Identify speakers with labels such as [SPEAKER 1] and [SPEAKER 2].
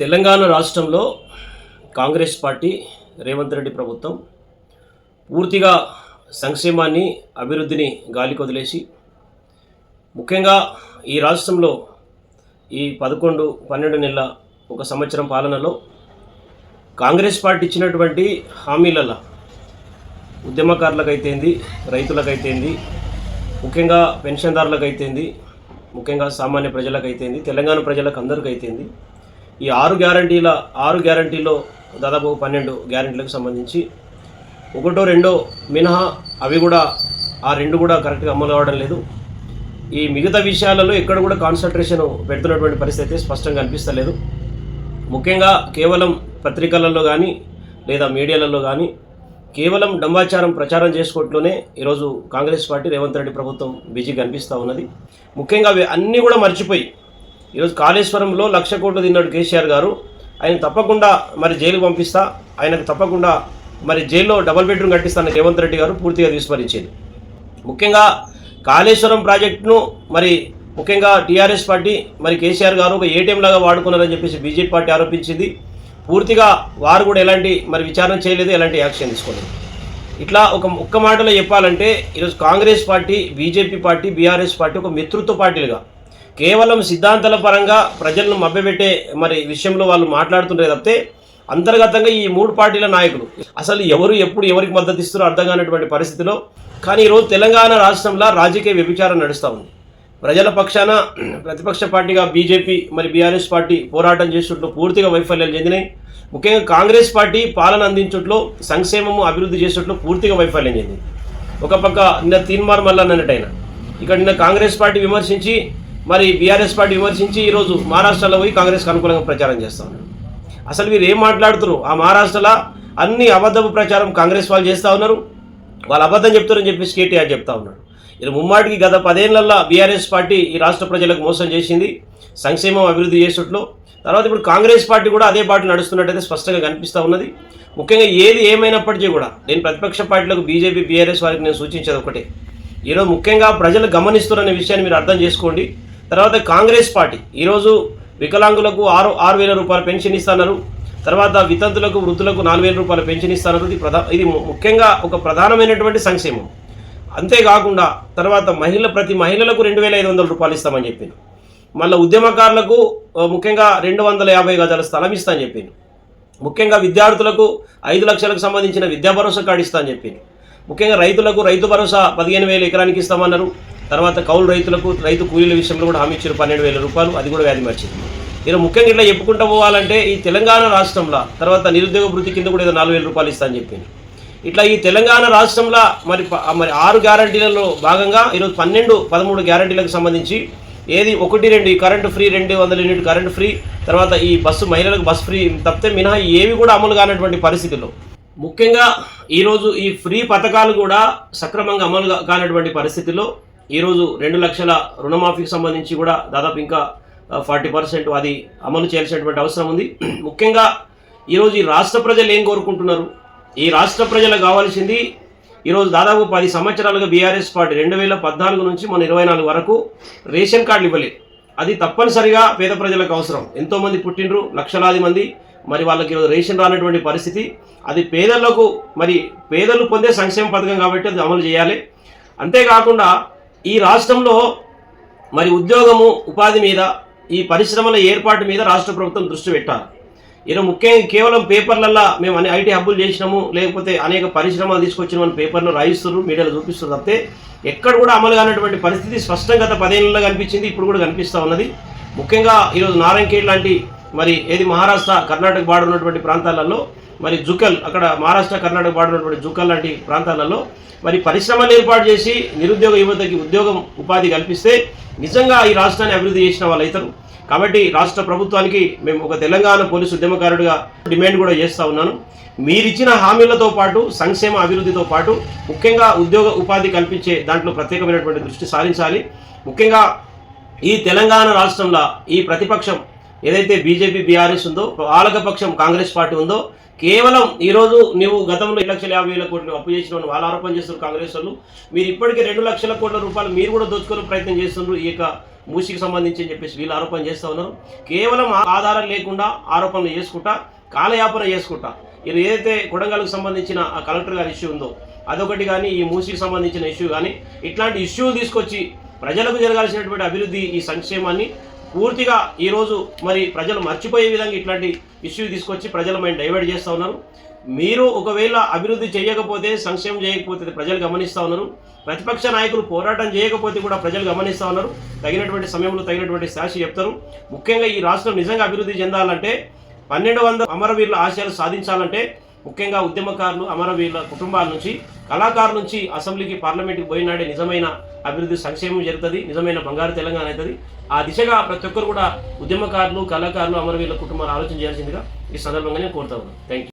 [SPEAKER 1] తెలంగాణ రాష్ట్రంలో కాంగ్రెస్ పార్టీ రేవంత్ రెడ్డి ప్రభుత్వం పూర్తిగా సంక్షేమాన్ని అభివృద్ధిని గాలికి వదిలేసి ముఖ్యంగా ఈ రాష్ట్రంలో ఈ పదకొండు పన్నెండు నెలల ఒక సంవత్సరం పాలనలో కాంగ్రెస్ పార్టీ ఇచ్చినటువంటి హామీలలో ఉద్యమకారులకైతేంది రైతులకైతేంది ముఖ్యంగా పెన్షన్దారులకైతేంది ముఖ్యంగా సామాన్య ప్రజలకైతేంది తెలంగాణ ప్రజలకు అందరికైతేంది ఈ ఆరు గ్యారంటీల ఆరు గ్యారంటీలో దాదాపు పన్నెండు గ్యారంటీలకు సంబంధించి ఒకటో రెండో మినహా అవి కూడా ఆ రెండు కూడా కరెక్ట్గా అమలు కావడం లేదు. ఈ మిగతా విషయాలలో ఎక్కడ కూడా కాన్సన్ట్రేషన్ పెడుతున్నటువంటి పరిస్థితి అయితే స్పష్టంగా అనిపిస్తలేదు ముఖ్యంగా కేవలం పత్రికలలో కానీ లేదా మీడియాలలో కానీ కేవలం డంబాచారం ప్రచారం చేసుకోవట్లోనే ఈరోజు కాంగ్రెస్ పార్టీ రేవంత్ రెడ్డి ప్రభుత్వం బిజీగా కనిపిస్తూ ఉన్నది. ముఖ్యంగా అవి అన్నీ కూడా మర్చిపోయి ఈరోజు కాళేశ్వరంలో లక్ష కోట్లు తిన్నాడు కేసీఆర్ గారు. ఆయన తప్పకుండా మరి జైలుకు పంపిస్తా. ఆయనకు తప్పకుండా మరి జైల్లో డబల్ బెడ్రూమ్ కట్టిస్తానని రేవంత్ రెడ్డి గారు పూర్తిగా విస్మరించింది ముఖ్యంగా కాళేశ్వరం ప్రాజెక్టును మరి ముఖ్యంగా టీఆర్ఎస్ పార్టీ మరి కేసీఆర్ గారు ఒక ఏటీఎం లాగా వాడుకున్నారని చెప్పేసి బీజేపీ పార్టీ ఆరోపించింది. పూర్తిగా వారు కూడా ఎలాంటి మరి విచారణ చేయలేదు ఎలాంటి యాక్షన్ తీసుకోలేదు. ఇట్లా ఒక ఒక్క మాటలో చెప్పాలంటే ఈరోజు Congress party BJP party BRS party ఒక మిత్రుత్వ పార్టీలుగా కేవలం సిద్ధాంతాల పరంగా ప్రజలను మభ్యపెట్టే మరి విషయంలో వాళ్ళు మాట్లాడుతుంటే తప్పితే అంతర్గతంగా ఈ మూడు పార్టీల నాయకులు అసలు ఎవరు ఎప్పుడు ఎవరికి మద్దతు ఇస్తారో అర్థం కానటువంటి పరిస్థితిలో కానీ ఈరోజు తెలంగాణ రాష్ట్రంలో రాజకీయ వ్యభిచారం నడుస్తూ ఉంది. ప్రజల పక్షాన ప్రతిపక్ష పార్టీగా బీజేపీ మరి బీఆర్ఎస్ పార్టీ పోరాటం చేసేట్లో పూర్తిగా వైఫల్యాలు చెందినాయి. ముఖ్యంగా కాంగ్రెస్ పార్టీ పాలన అందించట్లో సంక్షేమము అభివృద్ధి చేసేట్లో పూర్తిగా వైఫల్యం చెందింది. ఒక పక్క నిన్న తీన్మార్ మల్ల అన్నట్టయినా ఇక్కడ నిన్న కాంగ్రెస్ పార్టీ విమర్శించి మరి బీఆర్ఎస్ పార్టీ విమర్శించి ఈరోజు మహారాష్ట్రలో పోయి కాంగ్రెస్కి అనుకూలంగా ప్రచారం చేస్తా ఉన్నారు. అసలు వీరు ఏం మాట్లాడుతున్నారు? ఆ మహారాష్ట్రలో అన్ని అబద్ధపు ప్రచారం కాంగ్రెస్ వాళ్ళు చేస్తూ ఉన్నారు. వాళ్ళు అబద్ధం చెప్తారని చెప్పేసి కేటీఆర్ చెప్తా ఉన్నాడు. ఇది ముమ్మాటికి గత పదేళ్ళలో బీఆర్ఎస్ పార్టీ ఈ రాష్ట్ర ప్రజలకు మోసం చేసింది. సంక్షేమం అభివృద్ధి చేసేట్లో తర్వాత ఇప్పుడు కాంగ్రెస్ పార్టీ కూడా అదే పార్టీ నడుస్తున్నట్టయితే స్పష్టంగా కనిపిస్తూ ఉన్నది. ముఖ్యంగా ఏది ఏమైనప్పటికీ కూడా నేను ప్రతిపక్ష పార్టీలకు బీజేపీ బీఆర్ఎస్ వారికి నేను సూచించేది ఒకటే. ఈరోజు ముఖ్యంగా ప్రజలు గమనిస్తున్న విషయాన్ని మీరు అర్థం చేసుకోండి. తర్వాత కాంగ్రెస్ పార్టీ. ఈరోజు వికలాంగులకు ఆరు ఆరు వేల రూపాయల పెన్షన్ ఇస్తున్నారు. తర్వాత వితంతులకు వృద్ధులకు నాలుగు వేల రూపాయల పెన్షన్ ఇస్తున్నారు. ఇది ప్రధా ఇది ముఖ్యంగా ఒక ప్రధానమైనటువంటి సంక్షేమం. అంతేకాకుండా తర్వాత మహిళ ప్రతి మహిళలకు రెండు వేల ఐదు వందల రూపాయలు ఇస్తామని చెప్పింది మళ్ళీ ఉద్యమకారులకు ముఖ్యంగా రెండు వందల యాభై గజాల స్థలం ఇస్తా అని చెప్పింది ముఖ్యంగా విద్యార్థులకు ఐదు లక్షలకు సంబంధించిన విద్యా భరోసా కార్డు ఇస్తా అని చెప్పింది ముఖ్యంగా రైతులకు రైతు భరోసా పదిహేను వేల ఎకరానికి ఇస్తామన్నారు. తర్వాత కౌలు రైతులకు రైతు కూలీల విషయంలో కూడా హామీ ఇచ్చారు పన్నెండు వేల రూపాయలు అది కూడా వ్యాధి మర్చింది. ఇలా ముఖ్యంగా ఇట్లా చెప్పుకుంటూ పోవాలంటే ఈ తెలంగాణ రాష్ట్రంలో తర్వాత నిరుద్యోగ వృత్తి కింద కూడా ఏదో నాలుగు వేల రూపాయలు ఇస్తా అని చెప్పింది. ఇట్లా ఈ తెలంగాణ రాష్ట్రంలో మరి మరి ఆరు గ్యారంటీలలో భాగంగా ఈరోజు పన్నెండు పదమూడు గ్యారంటీలకు సంబంధించి ఏది ఒకటి రెండు ఈ కరెంటు ఫ్రీ రెండు వందల యూనిట్ కరెంటు ఫ్రీ తర్వాత ఈ బస్సు మహిళలకు బస్సు ఫ్రీ తప్పితే మినహా ఏవి కూడా అమలు కానటువంటి పరిస్థితుల్లో ముఖ్యంగా ఈరోజు ఈ ఫ్రీ పథకాలు కూడా సక్రమంగా అమలు కానటువంటి పరిస్థితుల్లో ఈరోజు రెండు లక్షల రుణమాఫీకి సంబంధించి కూడా దాదాపు ఇంకా ఫార్టీ పర్సెంట్ అది అమలు చేయాల్సినటువంటి అవసరం ఉంది. ముఖ్యంగా ఈరోజు ఈ రాష్ట్ర ప్రజలు ఏం కోరుకుంటున్నారు? ఈ రాష్ట్ర ప్రజలకు కావాల్సింది ఈరోజు దాదాపు పది సంవత్సరాలుగా బీఆర్ఎస్ పార్టీ రెండు వేల పద్నాలుగు నుంచి మన ఇరవై నాలుగు వరకు రేషన్ కార్డులు ఇవ్వలేదు. అది తప్పనిసరిగా పేద ప్రజలకు అవసరం. ఎంతోమంది పుట్టినరు లక్షలాది మంది. మరి వాళ్ళకి ఈరోజు రేషన్ రానటువంటి పరిస్థితి. అది పేదలకు మరి పేదలు పొందే సంక్షేమ పథకం కాబట్టి అది అమలు చేయాలి. అంతేకాకుండా ఈ రాష్ట్రంలో మరి ఉద్యోగము ఉపాధి మీద ఈ పరిశ్రమల ఏర్పాటు మీద రాష్ట్ర ప్రభుత్వం దృష్టి పెట్టాలి. ఈరోజు ముఖ్యంగా కేవలం పేపర్లల్లో మేము అనే ఐటీ హబ్బులు చేసినాము లేకపోతే అనేక పరిశ్రమలు తీసుకొచ్చినామని పేపర్లో రాయిస్తున్నారు మీడియాలో చూపిస్తున్నారు తప్పితే ఎక్కడ కూడా అమలు కానటువంటి పరిస్థితి స్పష్టంగా గత పదేళ్ళలో కనిపించింది ఇప్పుడు కూడా కనిపిస్తూ ఉన్నది. ముఖ్యంగా ఈరోజు నారాయణఖేడ్ లాంటి మరి ఏది మహారాష్ట్ర కర్ణాటక బార్డర్ ఉన్నటువంటి ప్రాంతాలలో మరి జుకల్ అక్కడ మహారాష్ట్ర కర్ణాటక పాడినటువంటి జుకల్ లాంటి ప్రాంతాలలో మరి పరిశ్రమలు ఏర్పాటు చేసి నిరుద్యోగ యువతకి ఉద్యోగం ఉపాధి కల్పిస్తే నిజంగా ఈ రాష్ట్రాన్ని అభివృద్ధి చేసిన వాళ్ళు అవుతారు. కాబట్టి రాష్ట్ర ప్రభుత్వానికి మేము ఒక తెలంగాణ పోలీసు ఉద్యమకారుడిగా డిమాండ్ కూడా చేస్తూ ఉన్నాను. మీరిచ్చిన హామీలతో పాటు సంక్షేమ అభివృద్ధితో పాటు ముఖ్యంగా ఉద్యోగ ఉపాధి కల్పించే దాంట్లో ప్రత్యేకమైనటువంటి దృష్టి సారించాలి. ముఖ్యంగా ఈ తెలంగాణ రాష్ట్రంలో ఈ ప్రతిపక్షం ఏదైతే బీజేపీ బీఆర్ఎస్ ఉందో పాలకపక్షం కాంగ్రెస్ పార్టీ ఉందో కేవలం ఈరోజు నీవు గతంలో రెండు లక్షల యాభై వేల కోట్లు అప్పు చేసిన వాళ్ళు వాళ్ళు ఆరోపణ చేస్తున్నారు కాంగ్రెస్ వాళ్ళు. మీరు ఇప్పటికే రెండు లక్షల కోట్ల రూపాయలు మీరు కూడా దోచుకునే ప్రయత్నం చేస్తున్నారు ఈ యొక్క మూసికి సంబంధించి అని చెప్పేసి వీళ్ళు ఆరోపణ చేస్తూ ఉన్నారు. కేవలం ఆ- ఆధారం లేకుండా ఆరోపణలు చేసుకుంటా కాలయాపన చేసుకుంటా. ఇది ఏదైతే కొడంగల్కు సంబంధించిన ఆ కలెక్టర్ గారి ఇష్యూ ఉందో అదొకటి కానీ ఈ మూసికి సంబంధించిన ఇష్యూ కానీ ఇట్లాంటి ఇష్యూలు తీసుకొచ్చి ప్రజలకు జరగాల్సినటువంటి అభివృద్ధి ఈ సంక్షేమాన్ని పూర్తిగా ఈరోజు మరి ప్రజలు మర్చిపోయే విధంగా ఇట్లాంటి ఇష్యూ తీసుకొచ్చి ప్రజల మైండ్ డైవర్ట్ చేస్తూ ఉన్నారు. మీరు ఒకవేళ అభివృద్ధి చేయకపోతే సంక్షేమం చేయకపోతే ప్రజలు గమనిస్తూ ఉన్నారు. ప్రతిపక్ష నాయకులు పోరాటం చేయకపోతే కూడా ప్రజలు గమనిస్తూ ఉన్నారు. తగినటువంటి సమయంలో తగినటువంటి శాసి చెప్తారు. ముఖ్యంగా ఈ రాష్ట్రం నిజంగా అభివృద్ధి చెందాలంటే పన్నెండు వందల అమరవీరుల ఆశయాలు సాధించాలంటే ముఖ్యంగా ఉద్యమకారులు అమరవీరుల కుటుంబాల నుంచి కళాకారు నుంచి అసెంబ్లీకి పార్లమెంట్కి పోయినాడే నిజమైన అభివృద్ధి సంక్షేమం జరుగుతుంది నిజమైన బంగారు తెలంగాణ అవుతుంది. ఆ దిశగా ప్రతి ఒక్కరు కూడా ఉద్యమకారులు కళాకారులు అమరవీరుల కుటుంబాలు ఆలోచన చేయాల్సిందిగా ఈ సందర్భంగా నేను కోరుతా ఉన్నాను. Thank you